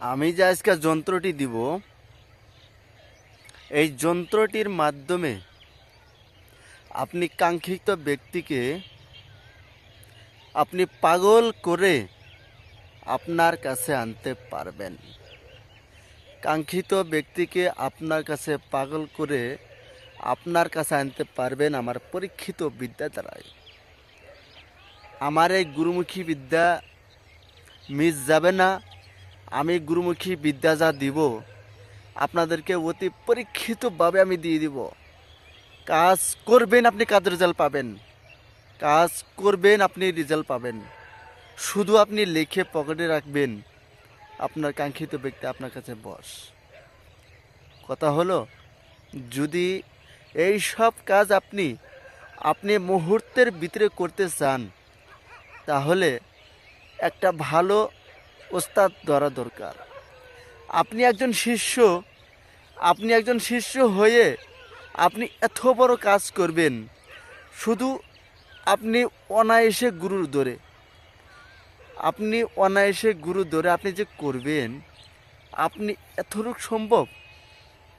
আমি যে আজকে যন্ত্রটি দিব, এই যন্ত্রটির মাধ্যমে আপনি কাঙ্ক্ষিত ব্যক্তিকে আপনি পাগল করে আপনার কাছে আনতে পারবেন। কাঙ্ক্ষিত ব্যক্তিকে আপনার কাছে পাগল করে আপনার কাছে আনতে পারবেন আমার পরীক্ষিত বিদ্যা দ্বারাই আমার এই গুরুমুখী বিদ্যা মিস যাবে না। আমি গুরুমুখী বিদ্যা যা দিব, আপনাদেরকে অতি পরীক্ষিতভাবে আমি দিয়ে দিব। কাজ করবেন আপনি কাজের রেজাল্ট পাবেন। কাজ করবেন আপনি রেজাল্ট পাবেন। শুধু আপনি লিখে পকেটে রাখবেন। আপনার কাঙ্ক্ষিত ব্যক্তি আপনার কাছে বস। কথা হলো, যদি এই সব কাজ আপনি আপনি মুহূর্তের ভিতরে করতে চান, তাহলে একটা ভালো ওস্তাদ ধরা দরকার। আপনি একজন শিষ্য, আপনি একজন শিষ্য হয়ে আপনি এত বড় কাজ করবেন, শুধু আপনি অনায়াসে গুরুর ধরে আপনি অনায়াসে গুরু ধরে আপনি যে করবেন, আপনি এতটুক সম্ভব?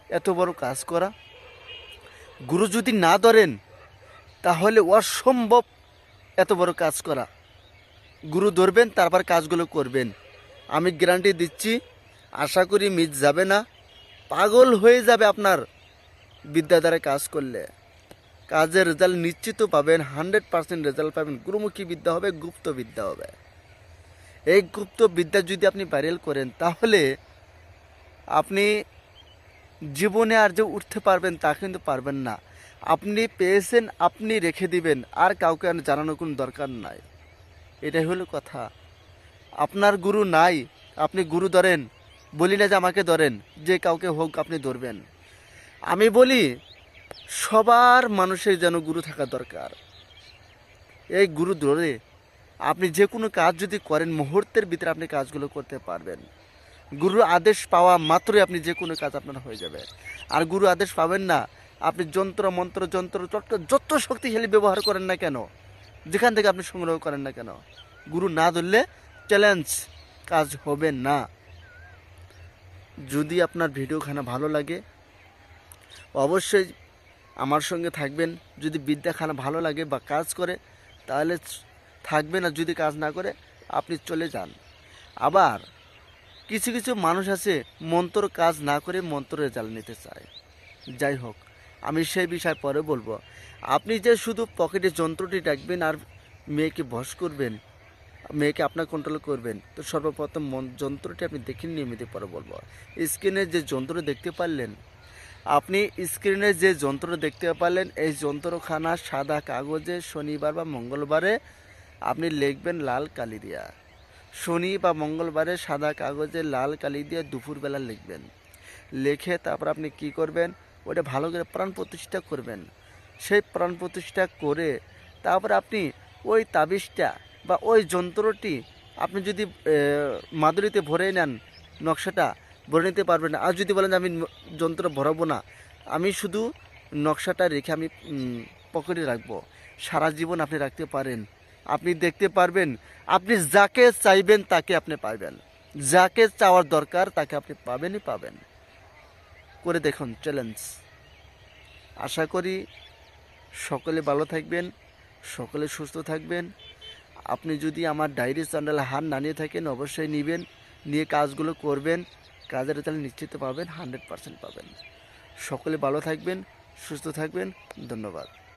এত বড় কাজ করা? গুরু যদি না ধরেন, তাহলে অসম্ভব এত বড় কাজ করা। গুরু ধরবেন, তারপর কাজগুলো করবেন। আমি গ্যারান্টি দিচ্ছি। আশা করি মিস যাবে না। পাগল হয়ে যাবে আপনার বিদ্যাধারে কাজ করলে। কাজের রেজাল্ট নিশ্চিত পাবেন হান্ড্রেড পার্সেন্ট রেজাল্ট পাবেন। গুরুমুখী বিদ্যা হবে, গুপ্ত বিদ্যা হবে। এই গুপ্ত বিদ্যা যদি আপনি ভাইরাল করেন, তাহলে আপনি জীবনে আর যে উঠতে পারবেন, তা কিন্তু পারবেন না। আপনি পেয়েছেন, আপনি রেখে দিবেন। আর কাউকে আর জানানোর কোনো দরকার নাই। এটাই হলো কথা। আপনার গুরু নাই, আপনি গুরু ধরেন। বলি না যে আমাকে ধরেন, যে কাউকে হোক আপনি ধরবেন। আমি বলি, সবার মানুষের যেন গুরু থাকা দরকার। এই গুরু ধরে আপনি যে কোনো কাজ যদি করেন, মুহূর্তের ভিতরে আপনি কাজগুলো করতে পারবেন। গুরুর আদেশ পাওয়া মাত্রই আপনি যে কোনো কাজ আপনার হয়ে যাবে। আর গুরু আদেশ পাবেন না, আপনি যন্ত্র, মন্ত্র, যন্ত্র চট্ট যত শক্তিশালী ব্যবহার করেন না কেন, যেখান থেকে আপনি সংগ্রহ করেন না কেন, গুরু না ধরলে চ্যালেঞ্জ, কাজ হবে না। যদি আপনার ভিডিওখানা ভালো লাগে, অবশ্যই আমার সঙ্গে থাকবেন। যদি বিদ্যাখানা ভালো লাগে বা কাজ করে, তাহলে থাকবেন আর যদি কাজ না করে, আপনি চলে যান। আবার কিছু কিছু মানুষ আছে, মন্ত্র কাজ না করে মন্ত্র রেজাল্ট নিতে চায়। যাই হোক, আমি সেই বিষয় পরে বলব। আপনি যে শুধু পকেটে যন্ত্রটি রাখবেন আর মেয়েকে বশ করবেন মেয়েকে আপনার কন্ট্রোল করবেন। তো সর্বপ্রথম যন্ত্রটি আপনি দেখে নিয়মিত পরে বলব। স্ক্রিনে যে যন্ত্র দেখতে পারলেন, আপনি স্ক্রিনে যে যন্ত্র দেখতে পারলেন, এই যন্ত্রখানা সাদা কাগজে শনিবার বা মঙ্গলবারে আপনি লিখবেন লাল কালি দিয়া। শনি বা মঙ্গলবারে সাদা কাগজে লাল কালি দিয়ে দুপুরবেলা লিখবেন। লিখে তারপর আপনি কি করবেন, ওটা ভালো করে প্রাণ প্রতিষ্ঠা করবেন। সেই প্রাণ প্রতিষ্ঠা করে তারপর আপনি ওই তাবিজটা বা ওই যন্ত্রটি আপনি যদি মাদুরিতে ভরে নেন নকশাটা, ভরে নিতে পারবেন আর যদি বলেন আমি যন্ত্র ভরাবো না, আমি শুধু নকশাটা রেখে আমি পকেটে রাখব। সারা জীবন আপনি রাখতে পারেন। আপনি দেখতে পারবেন, আপনি যাকে চাইবেন তাকে আপনি পাবেন যাকে চাওয়ার দরকার তাকে আপনি পাবেনই পাবেন। করে দেখুন চ্যালেঞ্জ। আশা করি সকলে ভালো থাকবেন, সকলে সুস্থ থাকবেন। আপনি যদি আমার ডায়েরি চ্যানেলে হার না নিয়ে থাকেন, অবশ্যই নেবেন, নিয়ে কাজগুলো করবেন। কাজের তাহলে নিশ্চিত পাবেন হানড্রেড পার্সেন্ট পাবেন। সকলে ভালো থাকবেন, সুস্থ থাকবেন। ধন্যবাদ।